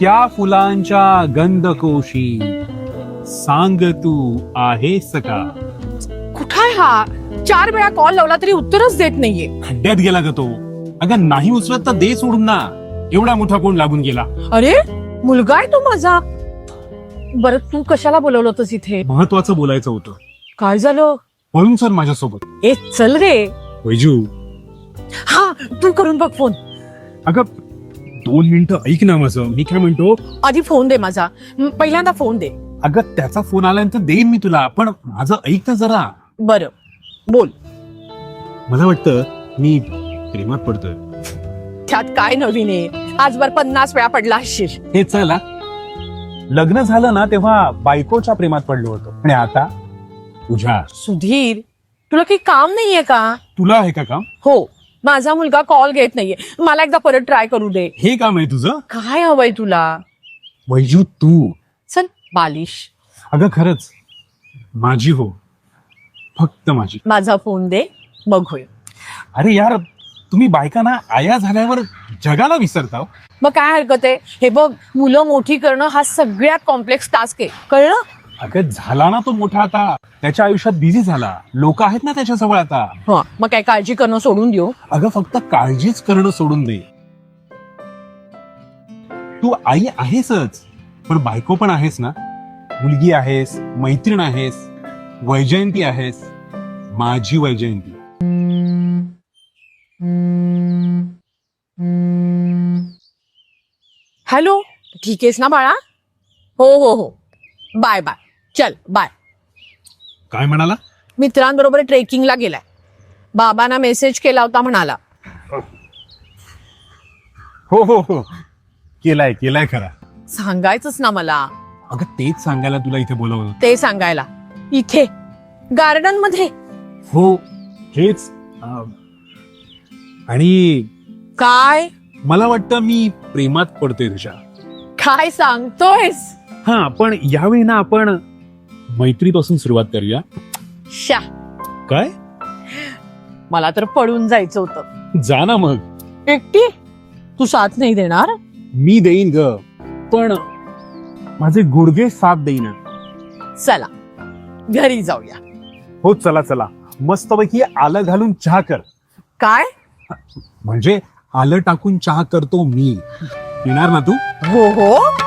त्या फुलांच्या गंधकोशी सांग तू आहेस का? कुठाय हा? चार वेळा कॉल लावला तरी उत्तरच देत नाहीये. खड्ड्यात गेला का तो? अगं नाही उचलत तर दे सोडून ना. एवढा मोठा कोण लागून गेला? अरे मुलगा आहे तो माझा. बरं तू कशाला बोलवलं होतंस इथे? महत्वाचं बोलायचं होतं. काय झालं? म्हणून सर माझ्यासोबत. ए चल रे. वैजू. हा तू करून बघ फोन. अगं दोन मिनिटं ऐक ना माझं. मी काय म्हणतो? आधी फोन दे माझा. म, पहिल्यांदा फोन दे. अगं त्याचा फोन आल्यानंतर देईन मी तुला पण माझं ऐक ना जरा. बरं. बोल. मला वाटतं मी प्रेमात पडतोय. त्यात काय नवीन आहे? आजवर पन्नास वेळा पडला असशील. हे चला. लग्न झालं ना तेव्हा बायकोच्या प्रेमात पडलो होतो. आणि आता तुझ्या सुधीर तुला काही काम नाहीये का? तुला आहे का काम? हो. माझा मुलगा कॉल घेत नाहीये. मला एकदा परत ट्राय करू दे. हे काम आहे तुझं? काय हवंय तुला? वैजू तू. चल बालिश. अगं खरंच. माझी हो. फक्त माझी. माझा फोन दे बघ होय. अरे यार तुम्ही बायकांना आया झाल्यावर जगाला विसरता हो. मग काय हरकत आहे? हे बघ मुलं मोठी करणं हा सगळ्यात कॉम्प्लेक्स टास्क आहे. कळलं? अगं झाला ना तो मोठा आता. त्याच्या आयुष्यात बिझी झाला. लोक आहेत ना त्याच्याजवळ आता. हा मग काय काळजी करणं सोडून देऊ? अगं फक्त काळजीच करणं सोडून दे. तू आई आहेसच पण बायको पण आहेस ना? मुलगी आहेस मैत्रीण आहेस वैजयंती आहेस माझी वैजयंती. हॅलो? ठीक आहेस ना बाळा? हो हो हो. Bye bye. चल बाय काय म्हणाला? मित्रांबरोबर ट्रेकिंगला गेलाय. बाबांना मेसेज केला होता म्हणाला. हो हो हो. केलाय केलाय खरा. सांगायचंच ना मला. अगं तेच सांगायला तुला इथे बोलवलं ते सांगायला. इथे गार्डनमध्ये हो हेच. अं, आणि काय? मला वाटतं मी प्रेमात पडतोय तुझ्या. काय सांगतोयस? हा पण यावेळी ना आपण मैत्रीपासून सुरुवात करूया. शा काय? मला तर पळून जायचं होतं. जा ना मग. एकटी? तू साथ नाही देणार? मी देईन ग. पण माझे गुडघे साथ देईन. चला. घरी जाऊया. हो चला चला. मस्तपैकी आलं घालून चहा कर. काय? म्हणजे आलं टाकून चहा करतो मी. येणार ना तू? हो हो.